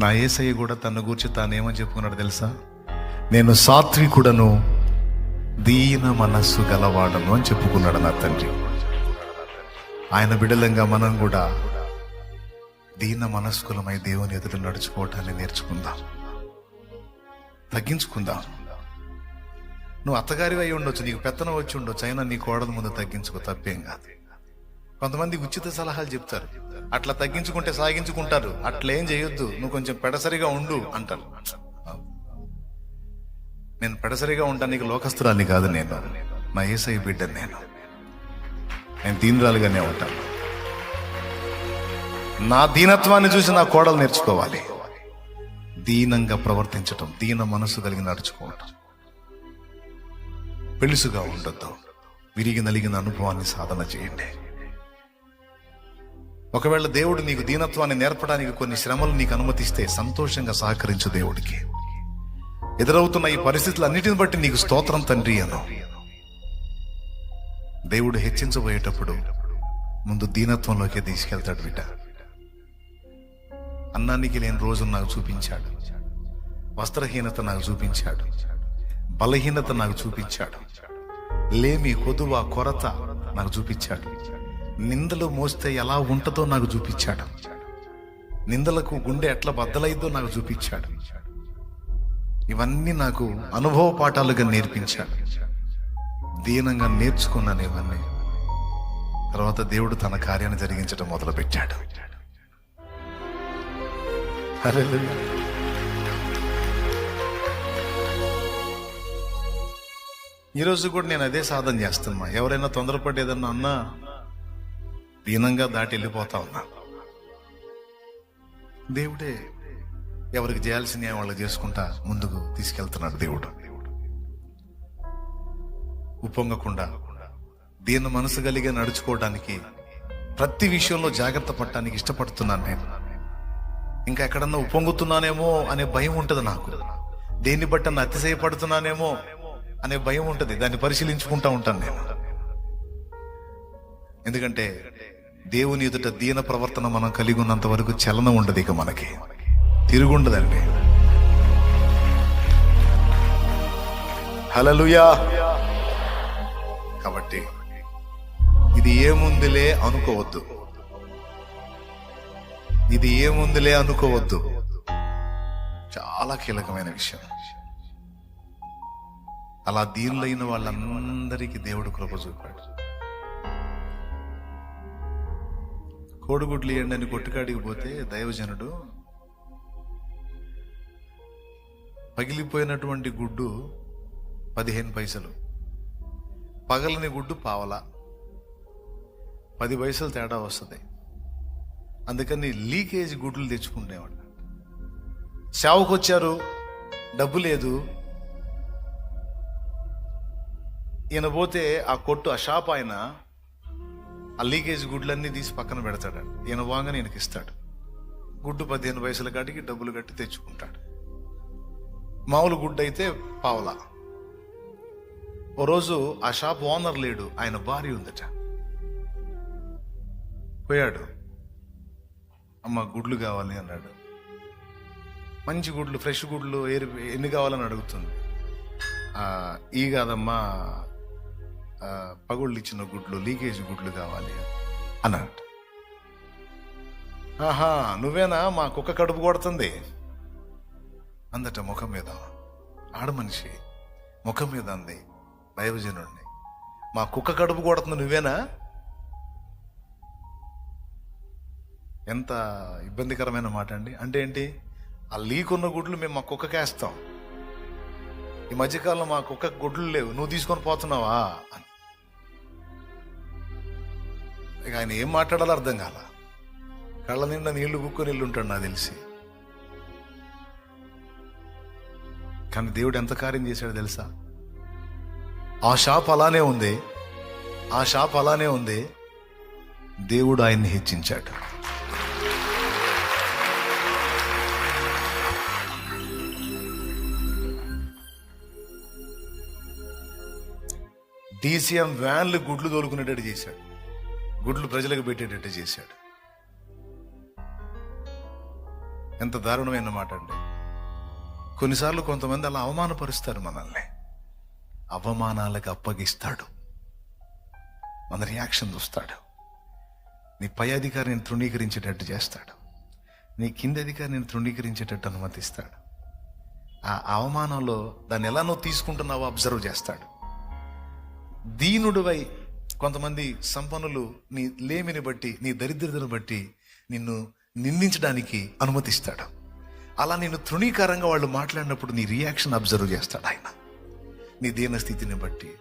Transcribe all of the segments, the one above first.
నా ఏసయ్య కూడా తన గురించి తానేమని చెప్పుకున్నాడు తెలుసా? నేను సాత్వికుడను దీన మనస్సు గలవాడను అని చెప్పుకున్నాడు నా తండ్రి. ఆయన బిడలంగా మనం కూడా దీన మనస్కులమై దేవుని ఎదుట నడుచుకోవటాన్ని నేర్చుకుందాం. తగ్గించుకుందాం. నువ్వు అత్తగారివి అయి ఉండొచ్చు నీకు పెత్తనం వచ్చి ఉండొచ్చు అయినా నీ కోడల ముందు తగ్గించుకో తప్పేం కాదు. కొంతమంది ఉచిత సలహాలు చెప్తారు. అట్లా తగ్గించుకుంటే సాగించుకుంటారు. అట్లా ఏం చేయొద్దు. నువ్వు కొంచెం పెడసరిగా ఉండు అంటారు. నేను పెడసరిగా ఉండడానికి లోకస్తురాన్ని కాదు నేను. నా ఏసై బిడ్డ నేను. నేను దీనురాలుగానే ఉంటాను. నా దీనత్వాన్ని చూసి నా కోడలు నేర్చుకోవాలి. దీనంగా ప్రవర్తించటం దీన మనసు కలిగి నడుచుకోవటం. పెలుసుగా ఉండొద్దు. విరిగి నలిగిన అనుభవాన్ని సాధన చేయండి. ఒకవేళ దేవుడు నీకు దీనత్వాన్ని నేర్పడానికి కొన్ని శ్రమలు నీకు అనుమతిస్తే సంతోషంగా సహకరించు దేవుడికి. ఎదురవుతున్న ఈ పరిస్థితులన్నిటిని బట్టి నీకు స్తోత్రం తండ్రి అను. దేవుడు హెచ్చించబోయేటప్పుడు ముందు దీనత్వంలోకి తీసుకెళ్తాడు బిడ్డ. అన్నానికి లేని రోజు నాకు చూపించాడు. వస్త్రహీనత నాకు చూపించాడు. బలహీనత నాకు చూపించాడు. లేమి కొదువ కొరత నాకు చూపించాడు. నిందలు మోస్తే ఎలా ఉంటుందో నాకు చూపించాడు. నిందలకు గుండె ఎట్లా బద్దలైద్దో నాకు చూపించాడు. ఇవన్నీ నాకు అనుభవ పాఠాలుగా నేర్పించాడు. దీనంగా నేర్చుకున్నాను ఇవన్నీ. తర్వాత దేవుడు తన కార్యాన్ని జరిగించడం మొదలుపెట్టాడు. అరే ఈరోజు కూడా నేను అదే సాధన చేస్తున్నా. ఎవరైనా తొందరపడి ఏదన్నా అన్నా దీనంగా దాటి వెళ్ళిపోతా ఉన్నా. దేవుడే ఎవరికి చేయాల్సిన వాళ్ళు వాళ్ళకి చేసుకుంటా ముందుకు తీసుకెళ్తున్నాడు దేవుడు. ఉప్పొంగకుండా దీన మనసు కలిగి నడుచుకోవడానికి ప్రతి విషయంలో జాగ్రత్త పడటానికి ఇష్టపడుతున్నాను నేను. ఇంకా ఎక్కడన్నా ఉప్పొంగుతున్నానేమో అనే భయం ఉంటుంది నాకు. దేన్ని బట్టి నన్ను అతిశయపడుతున్నానేమో అనే భయం ఉంటుంది. దాన్ని పరిశీలించుకుంటా ఉంటాను నేను. ఎందుకంటే దేవుని ఎదుట దీన ప్రవర్తన మనం కలిగి ఉన్నంత వరకు చలనం ఉండదు ఇక మనకి. తిరుగుండదండి. హలలుయా కాబట్టి ఇది ఏముందిలే అనుకోవద్దు. ఇది ఏముందిలే అనుకోవద్దు. చాలా కీలకమైన విషయం. అలా దీనులైన వాళ్ళందరికీ దేవుడు కృప చూపాడు. కోడిగుడ్లు ఇవ్వండి అని కొట్టుకాడికి పోతే దైవజనుడు పగిలిపోయినటువంటి గుడ్డు పదిహేను పైసలు పగలని గుడ్డు పావలా పది పైసలు తేడా వస్తుంది. అందుకని లీకేజ్ గుడ్లు తెచ్చుకునేవాడు షావుకు వచ్చారు డబ్బు లేదు. ఈయన పోతే ఆ కొట్టు ఆ షాప్ ఆయన ఆ లీకేజ్ గుడ్లన్నీ తీసి పక్కన పెడతాడు ఈయన వాంగని ఈయనకి ఇస్తాడు. గుడ్డు పదిహేను పైసల కాటికి డబ్బులు కట్టి తెచ్చుకుంటాడు. మామూలు గుడ్డు అయితే పావలా. ఓ రోజు ఆ షాప్ ఓనర్ లేడు ఆయన భార్య ఉందట. పోయాడు. అమ్మ గుడ్లు కావాలి అన్నాడు. మంచి గుడ్లు ఫ్రెష్ గుడ్లు ఎన్ని కావాలని అడుగుతుంది. ఈ కాదమ్మా పగుళ్ళు ఇచ్చిన గుడ్లు లీకేజ్ గుడ్లు కావాలి అన్నాడు ఆహా నువ్వేనా? మా కుక్క కడుపు కొడుతుంది. అందట ముఖం మీద ఆడ మనిషి ముఖం మీద అంది దైవజనుడిని మా కుక్క కడుపు కొడుతుంది నువ్వేనా? ఎంత ఇబ్బందికరమైన మాట అండి. అంటే ఏంటి? ఆ లీక్ ఉన్న గుడ్లు మేము మా కుక్కకేస్తాం ఈ మధ్యకాలంలో మా కుక్క గుడ్లు లేవు. నువ్వు తీసుకొని పోతున్నావా? అని ఇక ఆయన ఏం మాట్లాడాలో అర్థం కాల. కళ్ళ నిండా నీళ్ళు కుక్కొని నీళ్ళు ఉంటాడు నాకు తెలిసి. కానీ దేవుడు ఎంత కార్యం చేశాడో తెలుసా? ఆ షాప్ అలానే ఉంది. ఆ షాప్ అలానే ఉంది. దేవుడు ఆయన్ని హెచ్చించాడు. డీసీఎం వ్యాన్లు గుడ్లు తోలుకునేటట్టు చేశాడు. గుడ్లు ప్రజలకు పెట్టేటట్టు చేశాడు. ఎంత దారుణమైన మాట అండి. కొన్నిసార్లు కొంతమంది అలా అవమానపరుస్తారు మనల్ని. అవమానాలకు అప్పగిస్తాడు. మన రియాక్షన్ చూస్తాడు. నీ పై అధికారిని తృణీకరించేటట్టు చేస్తాడు. నీ కింది అధికారిని తృణీకరించేటట్టు అనుమతిస్తాడు. ఆ అవమానంలో దాన్ని ఎలా నువ్వు తీసుకుంటున్నావో అబ్జర్వ్ చేస్తాడు. దీనుడివై కొంతమంది సంపన్నులు నీ లేమిని బట్టి నీ దరిద్రతను బట్టి నిన్ను నిందించడానికి అనుమతిస్తాడు. అలా నేను తృణీకారంగా వాళ్ళు మాట్లాడినప్పుడు నీ రియాక్షన్ అబ్జర్వ్ చేస్తాడు ఆయన. నీ దీన స్థితిని బట్టి.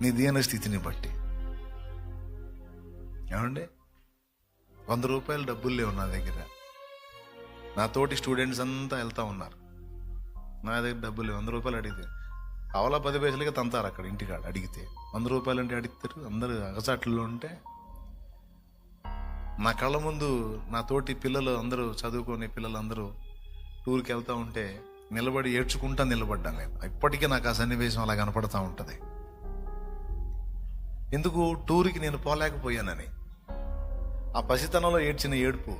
నీ దీన స్థితిని బట్టి. ఏమండి? వంద రూపాయలు డబ్బులు లేవు నా దగ్గర. నా తోటి స్టూడెంట్స్ అంతా వెళ్తా ఉన్నారు. నా దగ్గర డబ్బులు లేవు. వంద రూపాయలు అడిగితే అవలా పది పైసలకి తంతారు అక్కడ ఇంటికాడ అడిగితే. వంద రూపాయలు అంటే అడుగుతారు అందరూ అగచాట్లలో ఉంటే నా కళ్ళ ముందు నా తోటి పిల్లలు అందరూ చదువుకునే పిల్లలు అందరూ టూర్కి వెళ్తూ ఉంటే నిలబడి ఏడ్చుకుంటా నిలబడ్డాను నేను ఇప్పటికీ నాకు ఆ సన్నివేశం అలా కనపడతా ఉంటుంది. ఎందుకు? టూర్కి నేను పోలేకపోయానని. ఆ పసితనంలో ఏడ్చిన ఏడుపు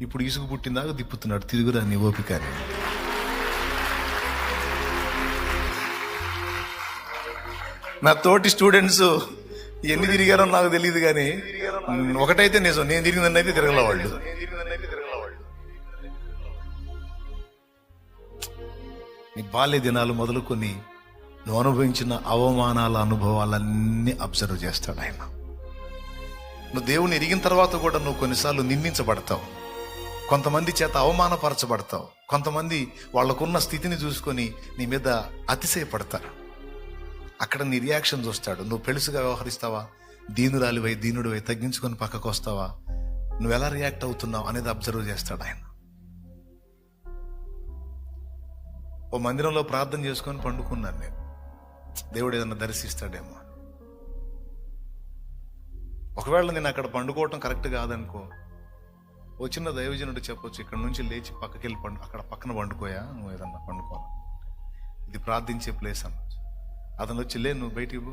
ఇప్పుడు ఇసుగు పుట్టిందాక తిప్పుతున్నాడు తిరుగురా నీ ఓపిక అని. నా తోటి స్టూడెంట్స్ ఎన్ని తిరిగారో నాకు తెలియదు కానీ ఒకటైతే నిజం నేను తిరిగిందని అయితే తిరగల వాళ్ళు. నీ బాల్య దినాలు మొదలుకొని నువ్వు అనుభవించిన అవమానాల అనుభవాలన్నీ అబ్జర్వ్ చేస్తాడు ఆయన. నువ్వు దేవుని ఎరిగిన తర్వాత కూడా నువ్వు కొన్నిసార్లు నిందించబడతావు. కొంతమంది చేత అవమానపరచబడతావు. కొంతమంది వాళ్ళకున్న స్థితిని చూసుకొని నీ మీద అతిశయపడతారు. అక్కడ నీ రియాక్షన్ చూస్తాడు నువ్వు పెలుసుగా వ్యవహరిస్తావా? దీనురాలివై దీనుడివై తగ్గించుకొని పక్కకు వస్తావా నువ్వు ఎలా రియాక్ట్ అవుతున్నావు అనేది అబ్జర్వ్ చేస్తాడు ఆయన. ఓ మందిరంలో ప్రార్థన చేసుకొని పండుకున్నాను నేను. దేవుడు ఏదన్నా దర్శిస్తాడేమో ఒకవేళ నేను అక్కడ పండుకోవటం కరెక్ట్ కాదనుకో ఓ చిన్న దైవజనుడు చెప్పొచ్చు ఇక్కడ నుంచి లేచి పక్కకి వెళ్ళి పండు అక్కడ పక్కన పండుకోయా? నువ్వు ఏదన్నా పండుకో ఇది ప్రార్థించే ప్లేస్ అనొచ్చు అతను వచ్చి లే నువ్వు బయటికి పో.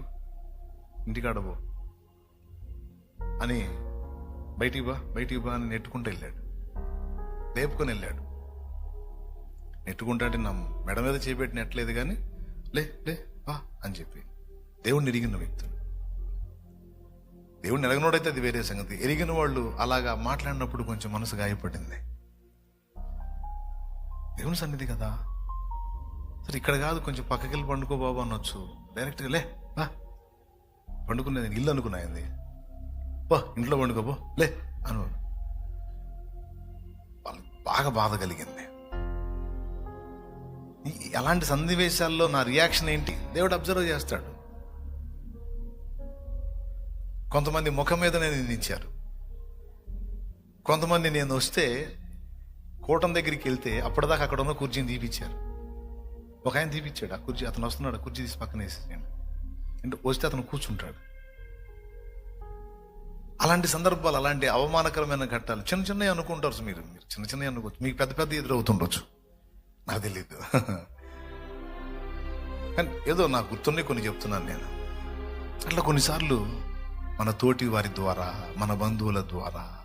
ఇంటికాడ పో. అని బయటికి బా బయటికి బా అని నెట్టుకుంటూ వెళ్ళాడు. లేపుకొని వెళ్ళాడు. నెట్టుకుంటా అంటే నా మెడ మీద చేపెట్టి నెట్టలేదు కానీ లే లే బా అని చెప్పి దేవుణ్ణి ఎరిగిన వ్యక్తులు దేవుణ్ణి ఎరగనోడైతే అది వేరే సంగతి. ఎరిగిన వాళ్ళు అలాగా మాట్లాడినప్పుడు కొంచెం మనసు గాయపడింది. దేవుని సన్నిధి కదా. సరే ఇక్కడ కాదు కొంచెం పక్కకి వెళ్ళి పండుకో బాబు అనొచ్చు. డైరెక్ట్గా లే బా పండుకునేది ఇల్లు అనుకున్నాయింది బా ఇంట్లో పండుకోబో లే అను. వాళ్ళకి బాగా బాధ కలిగింది. ఎలాంటి అలాంటి సన్నివేశాల్లో నా రియాక్షన్ ఏంటి? దేవుడు అబ్జర్వ్ చేస్తాడు. కొంతమంది ముఖం మీదనే నిందించారు. కొంతమంది నేను వస్తే కూటం దగ్గరికి వెళ్తే అప్పటిదాకా అక్కడ ఉన్న కుర్చీని తీపిచ్చారు. ఒక ఆయన తీపిచ్చాడు ఆ కుర్చీ అతను వస్తున్నాడు ఆ కుర్చీ తీసి పక్కన వేసేసాను అంటే వస్తే అతను కూర్చుంటాడు. అలాంటి సందర్భాలు అలాంటి అవమానకరమైన ఘట్టాలు చిన్న చిన్నవి అనుకుంటారు మీరు. మీరు చిన్న చిన్నవి అనుకోవచ్చు. మీకు పెద్ద పెద్ద ఎదురవుతుండొచ్చు. నాకు తెలియదు కానీ ఏదో నా గుర్తున్నాయి కొన్ని చెప్తున్నాను నేను. అట్లా కొన్నిసార్లు మన తోటి వారి ద్వారా మన బంధువుల ద్వారా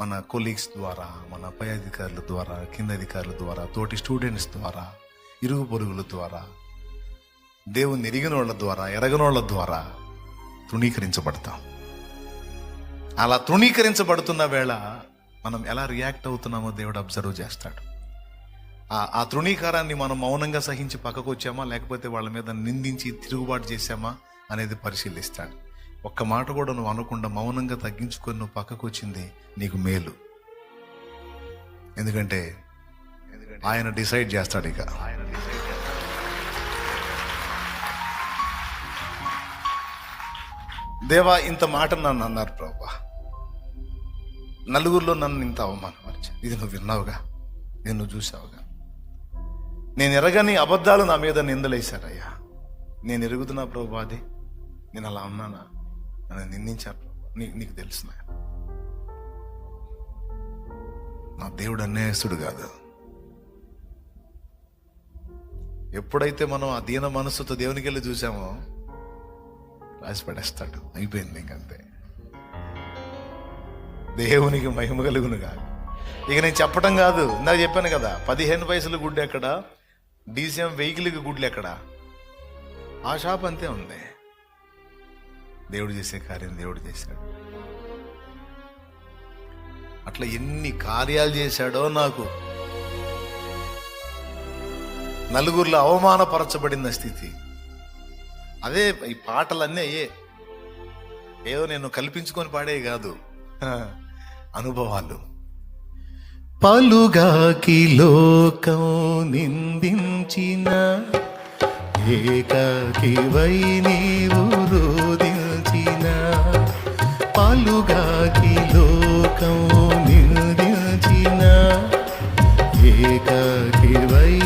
మన కొలీగ్స్ ద్వారా మన పై అధికారుల ద్వారా కింద అధికారుల ద్వారా తోటి స్టూడెంట్స్ ద్వారా ఇరుగు పొరుగుల ద్వారా దేవుని ఎరిగినోళ్ళ ద్వారా ఎరగనోళ్ళ ద్వారా తృణీకరించబడతాం. అలా తృణీకరించబడుతున్న వేళ మనం ఎలా రియాక్ట్ అవుతున్నామో దేవుడు అబ్జర్వ్ చేస్తాడు. ఆ- ఆ తృణీకారాన్ని మనం మౌనంగా సహించి పక్కకు వచ్చామా లేకపోతే వాళ్ళ మీద నిందించి తిరుగుబాటు చేశామా అనేది పరిశీలిస్తాడు. ఒక్క మాట కూడా నువ్వు అనకుండా మౌనంగా తగ్గించుకొని నువ్వు పక్కకు వచ్చింది నీకు మేలు. ఎందుకంటే ఆయన డిసైడ్ చేస్తాడు ఇక. దేవా ఇంత మాట నన్ను అన్నారు ప్రభా. నలుగురిలో నన్ను ఇంత అవమానపరిచాను ఇది నువ్వు విన్నావుగా? నేను నువ్వు చూసావుగా నేను ఎరగని అబద్ధాలు నా మీద నిందలేశారయ్యా. నేను ఎరుగుతున్నా ప్రభు అది. నేను అలా ఉన్నానా? నన్ను నిందించారు ప్రభు. నీ నీకు తెలిసిన? నా దేవుడు అన్యాయస్తుడు కాదు. ఎప్పుడైతే మనం ఆ దీన మనస్సుతో దేవునికి వెళ్ళి చూసామో రాసి పడేస్తాడు. అయిపోయింది ఇంకంతే దేవునికి మహిమ కలుగును కాదు ఇక నేను చెప్పడం కాదు. ఇందాక చెప్పాను కదా పదిహేను పైసలు గుడ్డు ఎక్కడ? డీసీఎం వెహికల్కి గుడ్లు ఎక్కడ? ఆ షాప్ అంతే ఉంది. దేవుడు చేసే కార్యం దేవుడు చేశాడు. అట్లా ఎన్ని కార్యాలు చేశాడో నాకు నలుగురిలో అవమానపరచబడిన స్థితి. అదే ఈ పాటలన్నీ అయ్యే. ఏదో నేను కల్పించుకొని పాడే కాదు. అనుభవాలు. పలుగాకి లోకం నిందించిన ఏకాకి వై నీవు రోదించిన పలుగాకి లోకం నిందించిన ఏకాకి వై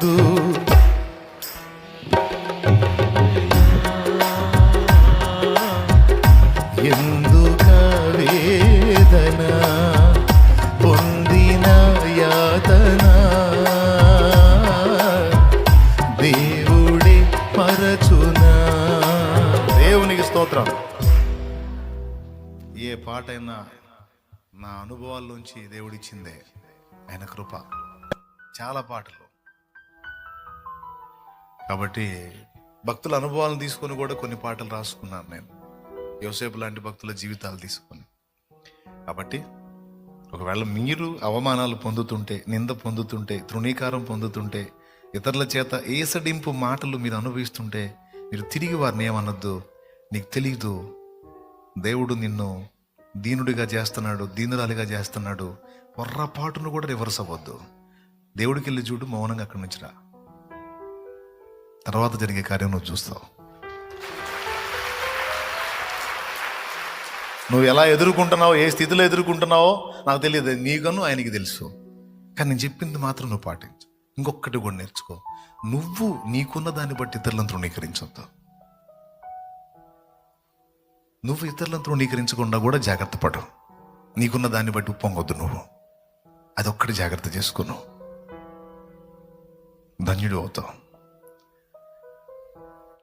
ఏ పాట అయినా నా అనుభవాల్లోంచి దేవుడిచ్చిందే ఆయన కృప. చాలా పాటలు. కాబట్టి భక్తుల అనుభవాలను తీసుకొని కూడా కొన్ని పాటలు రాసుకున్నాను నేను. యోసేపు లాంటి భక్తుల జీవితాలు తీసుకొని. కాబట్టి ఒకవేళ మీరు అవమానాలు పొందుతుంటే నింద పొందుతుంటే తృణీకారం పొందుతుంటే ఇతరుల చేత ఏసడింపు మాటలు మీరు అనుభవిస్తుంటే మీరు తిరిగి వారిని ఏమనొద్దు? నీకు తెలియదు దేవుడు నిన్ను దీనుడిగా చేస్తున్నాడు దీనురాలిగా చేస్తున్నాడు. పొర్రపాటును కూడా రివర్స్ అవ్వద్దు. దేవుడికి వెళ్ళి చూడు మౌనంగా అక్కడి నుంచి రా. తర్వాత జరిగే కార్యం నువ్వు చూస్తావు. నువ్వు ఎలా ఎదుర్కొంటున్నావో ఏ స్థితిలో ఎదుర్కొంటున్నావో నాకు తెలియదు. నీకను ఆయనకి తెలుసు. కానీ నేను చెప్పింది మాత్రం నువ్వు పాటించు. ఇంకొకటి కూడా నేర్చుకో. నువ్వు నీకున్న దాన్ని బట్టి ఇతరులను తృణీకరించొద్దు. నువ్వు ఇతరులను తృణీకరించకుండా కూడా జాగ్రత్త పడు. నీకున్న దాన్ని బట్టి ఉప్పొంగొద్దు నువ్వు. అదొక్కటి జాగ్రత్త చేసుకున్నావు ధన్యుడు అవుతావు.